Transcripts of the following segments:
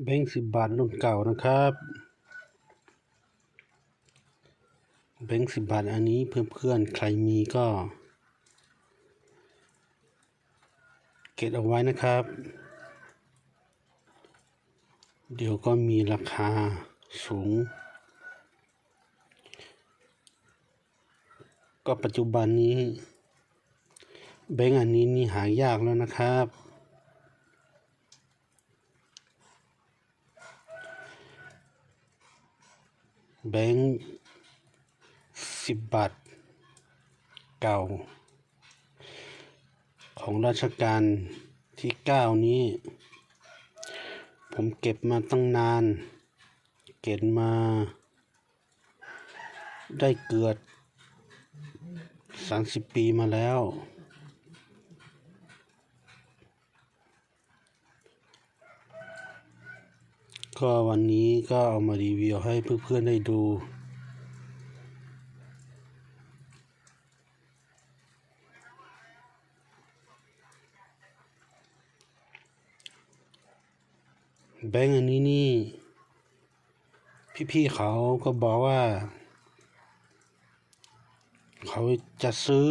แบงค์สิบบาทรุ่นเก่านะครับ แบงค์สิบบาทอันนี้เพื่อนๆใครมีก็ เก็บเอาไว้นะครับ เดี๋ยวก็มีราคาสูง ก็ปัจจุบันนี้ แบงค์อันนี้นี่หายากแล้วนะครับ แบงค์สิบบาทเก่า ของราชการที่เก้านี้ ผมเก็บมาตั้งนาน เก็บมา ได้เกือบสามสิบปีมาแล้ว ก็วันนี้ก็เอามารีวิวให้เพื่อนๆได้ดู แบงก์อันนี้นี่ พี่ๆเขาก็บอกว่า เขาจะซื้อ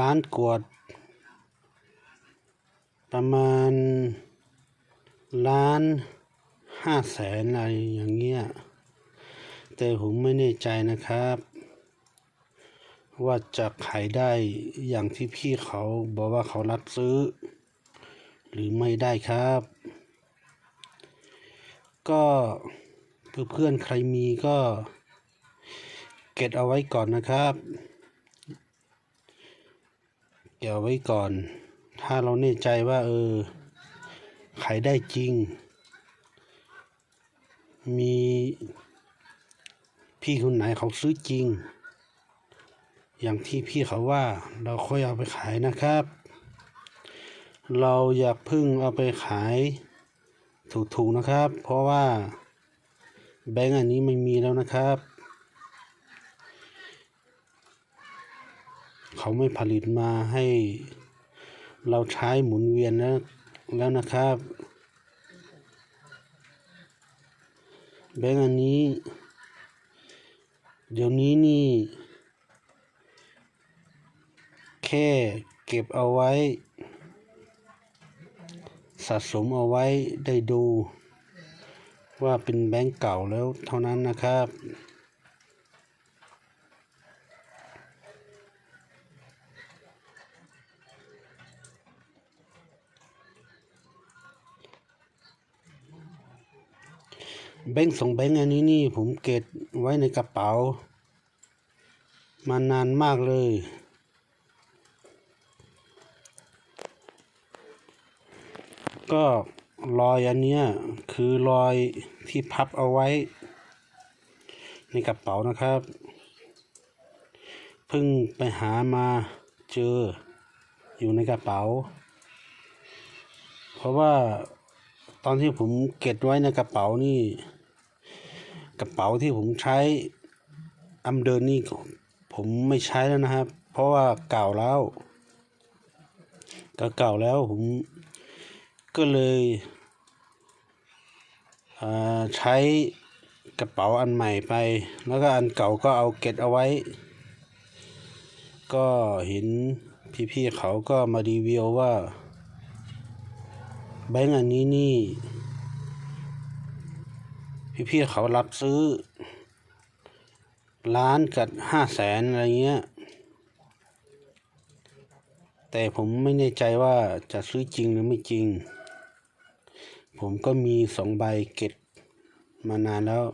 ร้านกวด ประมาณล้านห้าแสนอะไรอย่างเงี้ย แต่ผมไม่แน่ใจนะครับ ว่าจะขายได้อย่างที่พี่เขาบอกว่าเขารับซื้อ หรือไม่ได้ครับ ก็เพื่อนๆใครมีก็เก็บเอาไว้ก่อนนะครับ เก็บเอาไว้ก่อน ถ้าเราแน่ใจว่าเออขายได้จริง มีพี่คนไหนเขาซื้อจริง อย่างที่พี่เขาว่าเราค่อยเอาไปขายนะครับ เราอย่าเพึ่งเอาไปขายถูกๆนะครับ เพราะว่าแบงก์อันนี้ไม่มีแล้วนะครับ เขาไม่ผลิตมาให้ เราใช้หมุนเวียนแล้วแล้วนะครับ แบงก์อันนี้ เดี๋ยวนี้นี่ แค่เก็บเอาไว้ สะสมเอาไว้ได้ดู ว่าเป็นแบงก์เก่าแล้วเท่านั้นนะครับ แบงค์สองแบงค์อันนี้นี่ผมเก็บไว้ในกระเป๋า มานานมากเลย ก็รอยอันเนี้ยคือรอยที่พับเอาไว้ ในกระเป๋านะครับเพิ่งไปหามาเจออยู่ในกระเป๋า เพราะว่าตอนที่ผมเก็บไว้ในกระเป๋านี่ กระเป๋าที่ผมใช้อำเดินนี่ผมไม่ใช้แล้วนะครับ เพราะว่าเก่าแล้วก็เก่าแล้วผมก็เลยใช้กระเป๋าอันใหม่ไป แล้วก็อันเก่าก็เอาเก็บเอาไว้ ก็เห็นพี่ๆเขาก็มารีวิวว่าแบงก์อันนี้นี่ พี่ๆเขารับซื้อ ล้านกับห้าแสนอะไรเงี้ย แต่ผมไม่แน่ใจว่าจะซื้อจริงหรือไม่จริง ผมก็มีสองใบเก็บมานานแล้ว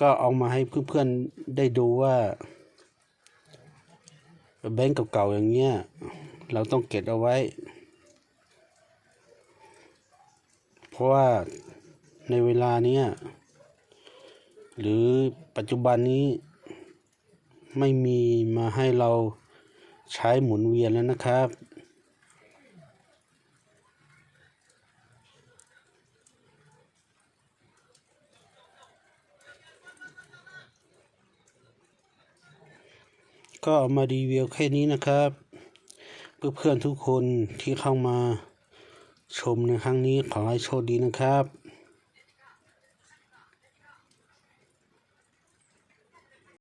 ก็เอามาให้เพื่อนๆได้ดูว่าแบงก์เก่าๆอย่างเงี้ย เราต้องเก็บเอาไว้ เพราะว่า ในเวลาเนี้ยหรือปัจจุบันนี้ไม่มีมาให้เราใช้หมุนเวียนแล้วนะครับ ก็เอามารีวิวแค่นี้นะครับเเพื่อนๆทุกคนที่เข้ามาชมในครั้งนี้ขอให้โชคดีนะครับ